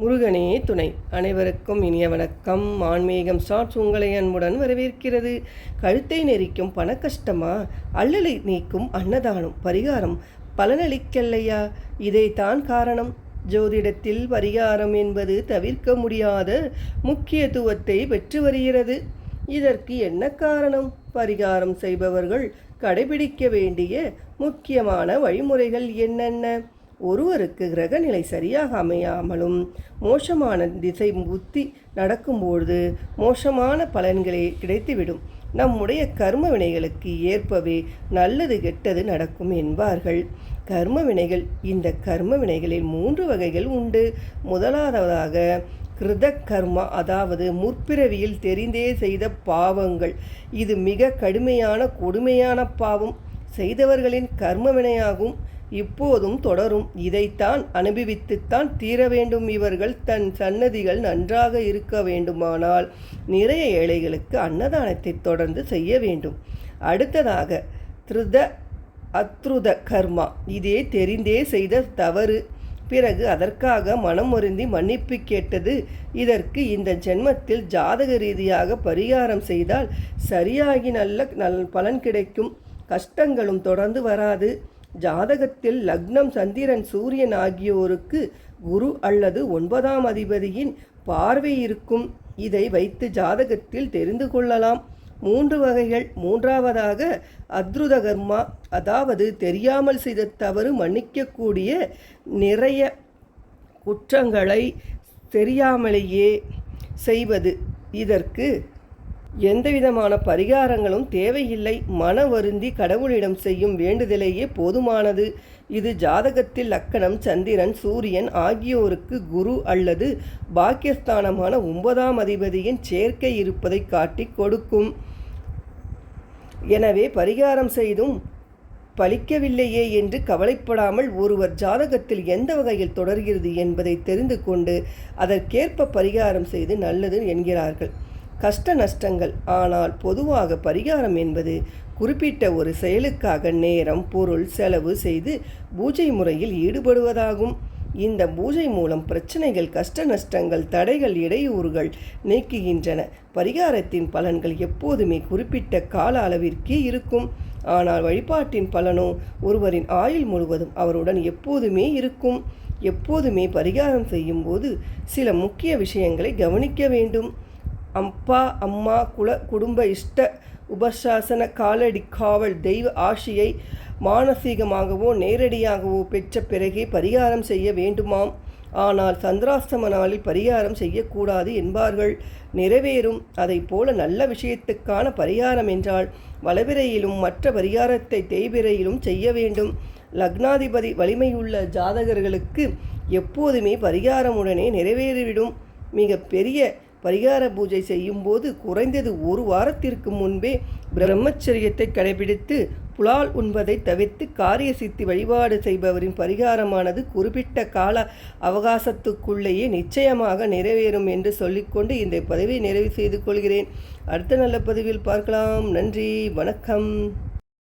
முருகனே துணை. அனைவருக்கும் இனிய வணக்கம். ஆன்மீகம் ஷார்ட்ஸ் உங்களை அன்புடன் வரவேற்கிறது. கழுத்தை நெரிக்கும் பண கஷ்டமா அல்லலை நீக்கும் அன்னதானம் பரிகாரம் பலனளிக்கல்லையா இதைத்தான் காரணம். ஜோதிடத்தில் பரிகாரம் என்பது தவிர்க்க முடியாத முக்கியத்துவத்தை பெற்று வருகிறது. இதற்கு என்ன காரணம்? பரிகாரம் செய்பவர்கள் கடைபிடிக்க வேண்டிய முக்கியமான வழிமுறைகள் என்னென்ன? ஒருவருக்கு கிரகநிலை சரியாக அமையாமலும் மோசமான திசை புத்தி நடக்கும்பொழுது மோசமான பலன்களே கிடைத்துவிடும். நம்முடைய கர்ம வினைகளுக்கு ஏற்பவே நல்லது கெட்டது நடக்கும் என்பார்கள். கர்ம வினைகள் இந்த கர்ம வினைகளில் மூன்று வகைகள் உண்டு. முதலாவதாக கிருத கர்மா அதாவது முற்பிறவியில் தெரிந்தே செய்த பாவங்கள். இது மிக கடுமையான கொடுமையான பாவம். செய்தவர்களின் கர்ம வினையாகும். இப்போதும் தொடரும். இதைத்தான் அனுபவித்துத்தான் தீர வேண்டும் இவர்கள். தன் சன்னதிகள் நன்றாக இருக்க வேண்டுமானால் நிறைய ஏழைகளுக்கு அன்னதானத்தை தொடர்ந்து செய்ய வேண்டும். அடுத்ததாக திருத அத்ருத கர்மா. இதே தெரிந்தே செய்த தவறு. பிறகு அதற்காக மனம் வருந்தி மன்னிப்பு கேட்டது. இதற்கு இந்த ஜென்மத்தில் ஜாதக ரீதியாக பரிகாரம் செய்தால் சரியாகி நல்ல நல் பலன் கிடைக்கும். கஷ்டங்களும் தொடர்ந்து வராது. ஜாதகத்தில் லக்னம் சந்திரன் சூரியன் ஆகியோருக்கு குரு அல்லது ஒன்பதாம் அதிபதியின் பார்வை இருக்கும். இதை வைத்து ஜாதகத்தில் தெரிந்து கொள்ளலாம். மூன்று வகைகள். மூன்றாவதாக அத்ருத கர்மா. அதாவது தெரியாமல் செய்த தவறு மன்னிக்கக்கூடிய நிறைய குற்றங்களை தெரியாமலேயே செய்வது. இதற்கு எந்தவிதமான பரிகாரங்களும் தேவையில்லை. மன வருந்தி கடவுளிடம் செய்யும் வேண்டுதலேயே போதுமானது. இது ஜாதகத்தில் லக்கணம் சந்திரன் சூரியன் ஆகியோருக்கு குரு அல்லது பாக்கியஸ்தானமான ஒன்பதாம் அதிபதியின் சேர்க்கை இருப்பதை காட்டி கொடுக்கும். எனவே பரிகாரம் செய்தும் பலிக்கவில்லையே என்று கவலைப்படாமல் ஒருவர் ஜாதகத்தில் எந்த வகையில் தொடர்கிறது என்பதை தெரிந்து கொண்டு அதற்கேற்ப பரிகாரம் செய்து நல்லது என்கிறார்கள். கஷ்ட நஷ்டங்கள். ஆனால் பொதுவாக பரிகாரம் என்பது குறிப்பிட்ட ஒரு செயலுக்காக நேரம் பொருள் செலவு செய்து பூஜை முறையில் ஈடுபடுவதாகும். இந்த பூஜை மூலம் பிரச்சனைகள் கஷ்ட நஷ்டங்கள் தடைகள் இடையூறுகள் நீக்குகின்றன. பரிகாரத்தின் பலன்கள் எப்போதுமே குறிப்பிட்ட கால அளவிற்கே இருக்கும். ஆனால் வழிபாட்டின் பலனோ ஒருவரின் ஆயுள் முழுவதும் அவருடன் எப்போதுமே இருக்கும். எப்போதுமே பரிகாரம் செய்யும்போது சில முக்கிய விஷயங்களை கவனிக்க வேண்டும். அப்பா அம்மா குல குடும்ப இஷ்ட உபசாசன காலடி காவல் தெய்வ ஆசியை மானசீகமாகவோ நேரடியாகவோ பெற்ற பிறகே பரிகாரம் செய்ய வேண்டுமாம். ஆனால் சந்திராஸ்தம நாளில் பரிகாரம் செய்யக்கூடாது என்பார்கள். நிறைவேறும். அதை போல நல்ல விஷயத்துக்கான பரிகாரம் என்றால் வளவிரையிலும் மற்ற பரிகாரத்தை தேய்பிரையிலும் செய்ய வேண்டும். லக்னாதிபதி வலிமையுள்ள ஜாதகர்களுக்கு எப்போதுமே பரிகாரமுடனே நிறைவேறிவிடும். மிக பெரிய பரிகார பூஜை செய்யும்போது குறைந்தது ஒரு வாரத்திற்கு முன்பே பிரம்மச்சரியத்தை கடைபிடித்து புலால் உண்பதை தவிர்த்து காரிய சித்தி வழிபாடு செய்பவரின் பரிகாரமானது குறிப்பிட்ட கால அவகாசத்துக்குள்ளேயே நிச்சயமாக நிறைவேறும் என்று சொல்லிக்கொண்டு இந்த பதிவை நிறைவு செய்து கொள்கிறேன். அடுத்த நல்ல பதிவில் பார்க்கலாம். நன்றி. வணக்கம்.